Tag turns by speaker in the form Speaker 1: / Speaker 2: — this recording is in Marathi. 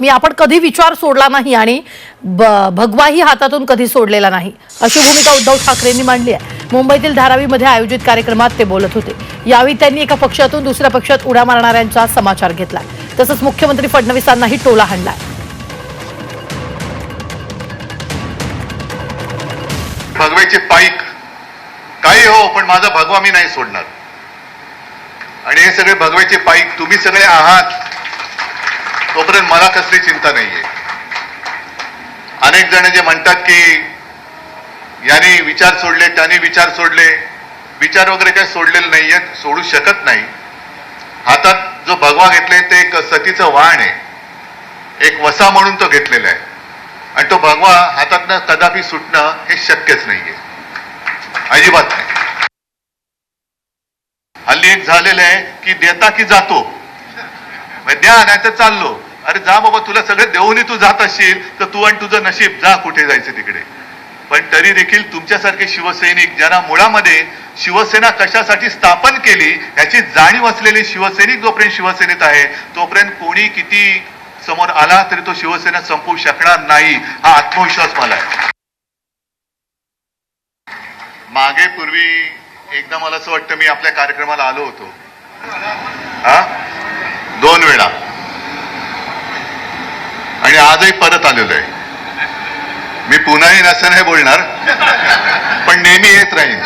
Speaker 1: मी आपण कधी विचार सोडला नाही आणि भगवाही हातातून कधी सोडलेला नाही. अशी भूमिका उद्धव ठाकरेंनी मांडली आहे. मुंबईतील धारावीमध्ये आयोजित कार्यक्रमात ते बोलत होते. यावेळी त्यांनी एका पक्षातून दुसऱ्या पक्षात उड्या मारणाऱ्यांचा समाचार घेतला. तसंच मुख्यमंत्री फडणवीसांनाही टोला हाणलाय.
Speaker 2: भगवेची पाईक काही हो पण माझा भगवा मी नाही सोडणार. आणि हे सगळे भगवेचे पाईक तुम्ही सगळे आहात. तोपर्यंत मला कसली चिंता नाहीये. अनेक जण जे म्हणतात की यांनी विचार सोडले त्यांनी विचार सोडले. विचार वगैरे काही सोडलेले नाहीये सोडू शकत नाही. हातात जो भगवा घेतलाय ते एक सतीचं वाण आहे. एक वसा म्हणून तो घेतलेला आहे. आणि तो भगवा हातातनं कदापि सुटणं हे शक्यच नाहीये. अजिबात नाही. हल्ली एक झालेलं आहे की देता की जातो. म्हणजे द्या नाही तर चाललो. अरे जा बाबा तुला सगळं देऊनही तू जात असशील तर तू आणि तुझं नशीब जा कुठे जायचं तिकडे. पण तरी देखील तुमच्यासारखे शिवसैनिक ज्यांना मुळामध्ये शिवसेना कशासाठी स्थापन केली याची जाणीव असलेले शिवसैनिक जोपर्यंत शिवसेनेत आहे तोपर्यंत कोणी किती समोर आला तरी तो शिवसेना संपवू शकणार नाही हा आत्मविश्वास मला आहे. मागे पूर्वी एकदा मला असं वाटतं मी आपल्या कार्यक्रमाला आलो होतो. हा? दोन वेळा. आणि आजही परत आलेलो आहे. मी पुन्हाही नसं नाही बोलणार पण नेहमी येत राहीन.